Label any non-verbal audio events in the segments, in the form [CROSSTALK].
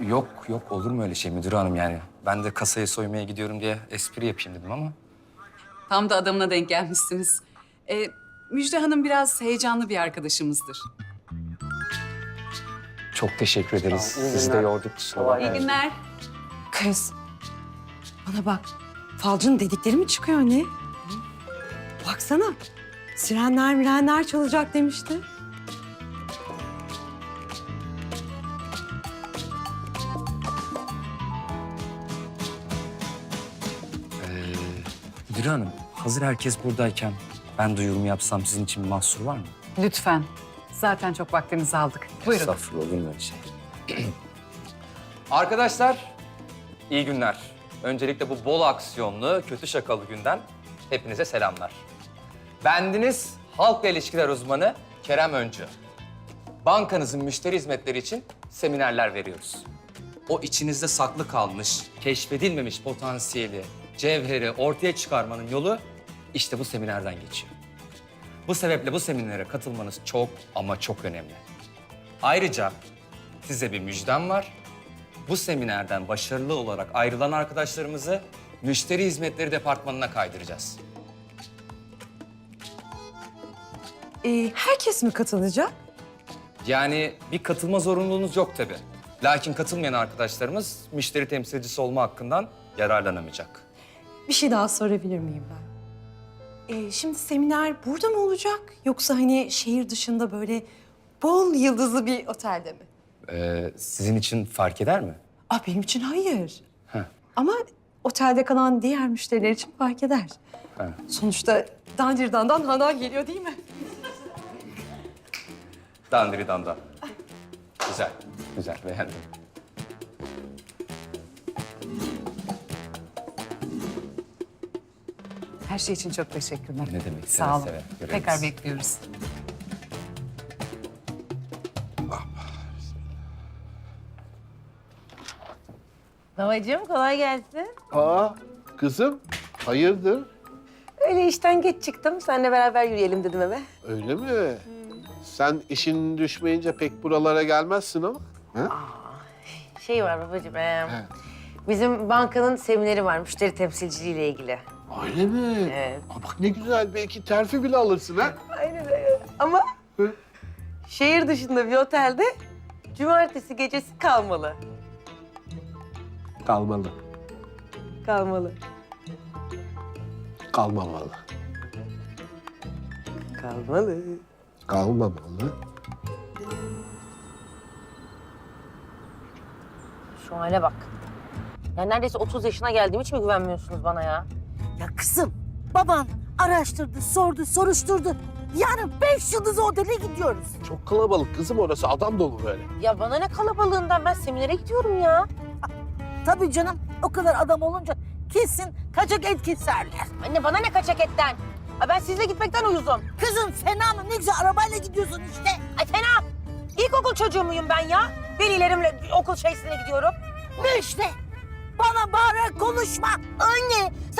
Yok yok olur mu öyle şey müdür hanım yani. Ben de kasayı soymaya gidiyorum diye espri yapayım dedim ama. Tam da adamına denk gelmişsiniz. Ee, Müjde Hanım biraz heyecanlı bir arkadaşımızdır. Çok teşekkür ederiz. Sizi de yorduk kusura İyi günler. Kız. Bana bak. Falcının dedikleri mi çıkıyor ne? Baksana. Sirenler mirenler çalacak demişti. Müdür hanım hazır herkes buradayken ben duyurumu yapsam sizin için bir mahsur var mı? Lütfen. Zaten çok vaktinizi aldık. Buyurun. Estağfurullah olur mu öyle şey? [CLEARS THROAT] Arkadaşlar iyi günler. Öncelikle bu bol aksiyonlu, kötü şakalı günden hepinize selamlar. Bendiniz halkla ilişkiler uzmanı Kerem Öncü. Bankanızın müşteri hizmetleri için seminerler veriyoruz. O içinizde saklı kalmış, keşfedilmemiş potansiyeli, cevheri ortaya çıkarmanın yolu işte bu seminerden geçiyor. Bu sebeple bu seminere katılmanız çok ama çok önemli. Ayrıca size bir müjdem var. Bu seminerden başarılı olarak ayrılan arkadaşlarımızı müşteri hizmetleri departmanına kaydıracağız. Ee, herkes mi katılacak? Yani bir katılma zorunluluğunuz yok tabii. Lakin katılmayan arkadaşlarımız müşteri temsilcisi olma hakkından yararlanamayacak. Bir şey daha sorabilir miyim ben? Ee, şimdi seminer burada mı olacak? Yoksa hani şehir dışında böyle bol yıldızlı bir otelde mi? Ee, sizin için fark eder mi? Aa, benim için hayır. Heh. Ama otelde kalan diğer müşteriler için fark eder. Heh. Sonuçta dandirdandan hana geliyor değil mi? Dandiri danda. Güzel, güzel beğendim. Her şey için çok teşekkürler. Ne demek, seve Sağ olun. seve. Tekrar bekliyoruz. Babacığım kolay gelsin. Aa kızım hayırdır? Öyle işten geç çıktım. Seninle beraber yürüyelim dedim eve. Öyle mi? Sen işin düşmeyince pek buralara gelmezsin ama. Ha? Şey var babacığım. bizim bankanın semineri var müşteri temsilciliğiyle ilgili. Öyle mi? Evet. Aa, bak ne güzel belki terfi bile alırsın ha. Aynen öyle. Ama Hı? şehir dışında bir otelde cumartesi gecesi kalmalı. Kalmalı. Kalmalı. Kalmamalı. Kalmalı. Kalmamalı. Şu hale bak. Ya neredeyse 30 yaşına geldiğim hiç mi güvenmiyorsunuz bana ya? Ya kızım, baban araştırdı, sordu, soruşturdu. Yarın beş yıldız otele gidiyoruz. Çok kalabalık kızım orası adam dolu böyle. Ya bana ne kalabalığından ben seminere gidiyorum ya. Tabii canım, o kadar adam olunca kesin kaçak et keserler. Anne bana ne kaçak etten? Ay ben sizle gitmekten uyuzum. Kızım fena mı? Ne güzel arabayla gidiyorsun işte. Ay fena. İlkokul çocuğu muyum ben ya? Velilerimle okul şeysine gidiyorum. Ne işte? Bana bağırarak konuşma. Anne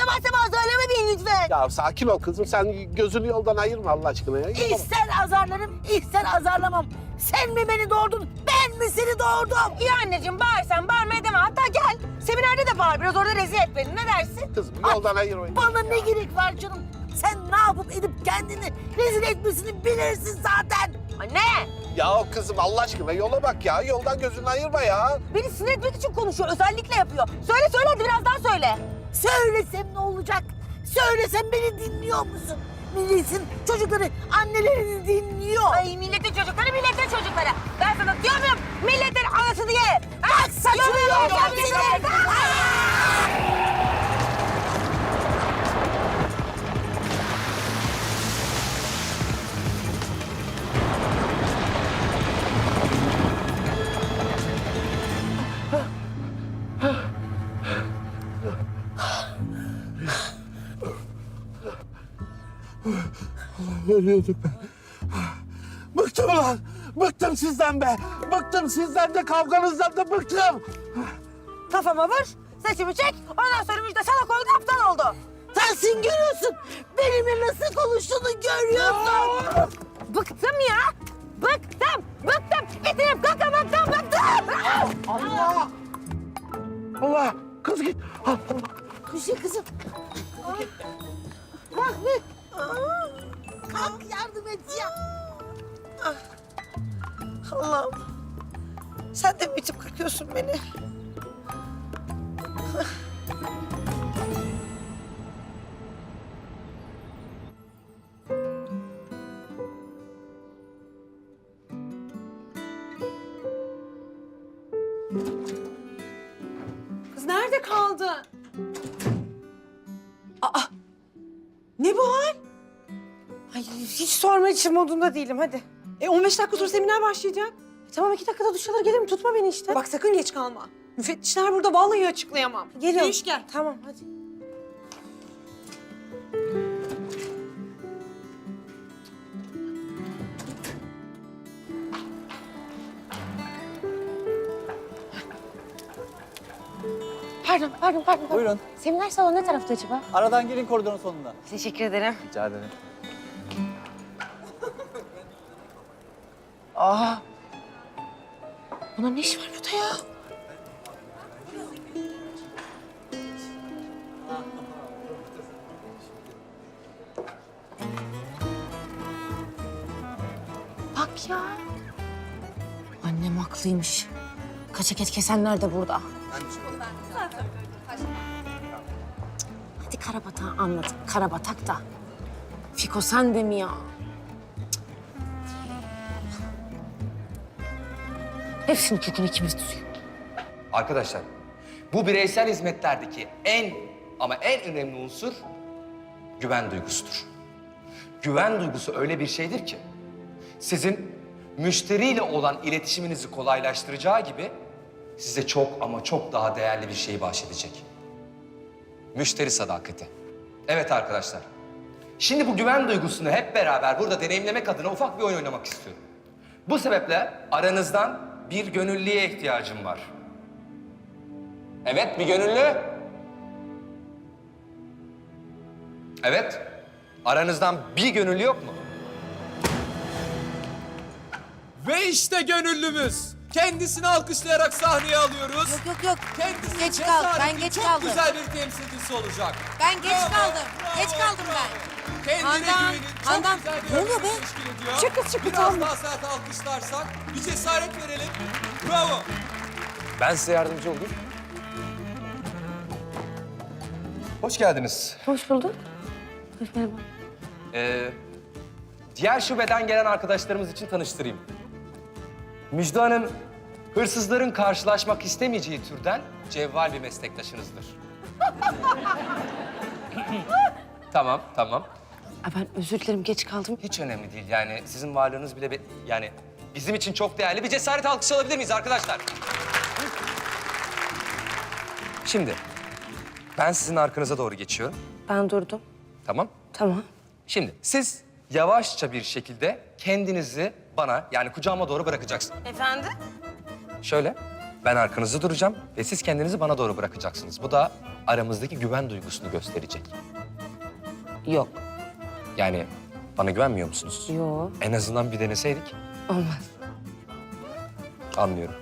sabah sabah söyleme beni lütfen. Ya sakin ol kızım sen gözünü yoldan ayırma Allah aşkına ya. İster azarlarım, ister azarlamam. Sen mi beni doğurdun, ben mi seni doğurdum? İyi anneciğim bağırsan bağırmaya deme. Hatta gel seminerde de bağır biraz orada rezil et beni ne dersin? Kızım yoldan ayırmayın. Bana ne gerek var canım? Sen ne yapıp edip kendini rezil etmesini bilirsin zaten. Anne Ya kızım Allah aşkına yola bak ya. Yoldan gözünü ayırma ya. beni sinir etmek için konuşuyor özellikle yapıyor. Söyle söyle hadi biraz daha söyle. Söylesem ne olacak? Söylesem beni dinliyor musun? Milletin çocukları annelerini dinliyor. Ay milletin çocukları milletin çocukları. Ben sana diyor muyum milletin anasını ye. Bak saçmalıyor ya, Ölüyordum ben. Bıktım lan. Bıktım sizden be. Bıktım sizden de kavganızdan da bıktım. Kafama vur saçımı çek ondan sonra müjde salak oldu aptal oldu. Sensin görüyorsun. Benimle nasıl konuştuğunu görüyorsun. Bıktım ya. Bıktım. Bıktım. Bitirip kakamaktan bıktım. Allah! Allah. Kız git. Allah. Müjde kızım. Kalk be. Kalk yardım et ya. Allah'ım. Sen de bitip kakıyorsun beni. Hiç sorma için modunda değilim hadi. E 15 dakika sonra seminer başlayacak. E, tamam iki dakikada duş alır gelirim tutma beni işte. Bak sakın geç kalma. Müfettişler burada vallahi açıklayamam. geliyorum. Yürüyüş gel. Tamam hadi. Pardon, pardon, pardon. pardon. Buyurun. Seminer salonu ne tarafta acaba? Aradan girin koridorun sonunda. Teşekkür ederim. Rica ederim. Aa. Bunun ne işi var burada ya? Bak ya. Annem haklıymış. Kaçak et kesenler de burada. Hadi Karabatak'ı anlat. Karabatak da. Fiko sen de mi ya? Hepsinin kökünü ikimiz tutuyor. Arkadaşlar, bu bireysel hizmetlerdeki en ama en önemli unsur güven duygusudur. Güven duygusu öyle bir şeydir ki sizin müşteriyle olan iletişiminizi kolaylaştıracağı gibi size çok ama çok daha değerli bir şeyi bahşedecek. Müşteri sadakati. Evet arkadaşlar. Şimdi bu güven duygusunu hep beraber burada deneyimlemek adına ufak bir oyun oynamak istiyorum. Bu sebeple aranızdan bir gönüllüye ihtiyacım var. Evet, bir gönüllü. Evet, aranızdan bir gönüllü yok mu? Ve işte gönüllümüz. Kendisini alkışlayarak sahneye alıyoruz. Yok yok yok. Kendisi Geç kaldım, ben cesaretin geç çok kaldım. güzel bir temsilcisi olacak. Ben geç Bravo, kaldım. bravo Geç kaldım bravo. ben. Kendine Handan, güvenin. Çok Handan, güzel bir ne oluyor be? teşkil ediyor. Çıkın, Biraz tamam. daha sert alkışlarsak bir cesaret verelim. Bravo. Ben size yardımcı olayım. Hoş geldiniz. Hoş bulduk. Hoş merhaba. Ee, diğer şubeden gelen arkadaşlarımız için tanıştırayım. Müjde Hanım, hırsızların karşılaşmak istemeyeceği türden cevval bir meslektaşınızdır. [LAUGHS] tamam, tamam. Aa, ben özür dilerim geç kaldım. Hiç önemli değil yani sizin varlığınız bile be- yani bizim için çok değerli. Bir cesaret alkışı alabilir miyiz arkadaşlar? Şimdi ben sizin arkanıza doğru geçiyorum. Ben durdum. Tamam? Tamam. Şimdi siz yavaşça bir şekilde kendinizi bana yani kucağıma doğru bırakacaksınız. Efendim? Şöyle ben arkanızda duracağım ve siz kendinizi bana doğru bırakacaksınız. Bu da aramızdaki güven duygusunu gösterecek. Yok. Yani bana güvenmiyor musunuz? Yok. En azından bir deneseydik. Olmaz. Anlıyorum.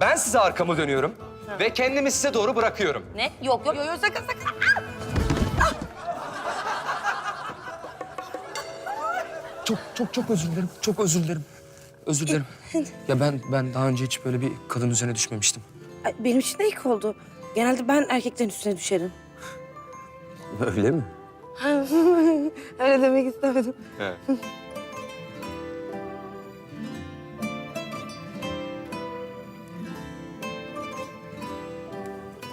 Ben size arkamı dönüyorum ve kendimi size doğru bırakıyorum. Ne? Yok yok. Yok yok sakın sakın. Çok çok çok özür dilerim. Çok özür dilerim. Özür dilerim. [LAUGHS] ya ben ben daha önce hiç böyle bir kadın üzerine düşmemiştim. Ay, benim için de ilk oldu. Genelde ben erkeklerin üstüne düşerim. Öyle mi? [LAUGHS] Öyle demek istemedim. [LAUGHS]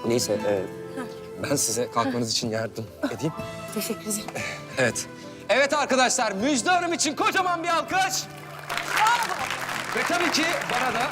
Neyse, e, ben size kalkmanız için yardım edeyim. Teşekkür ederim. Evet. Evet arkadaşlar, Müjde Hanım için kocaman bir alkış. Ve tabii ki bana da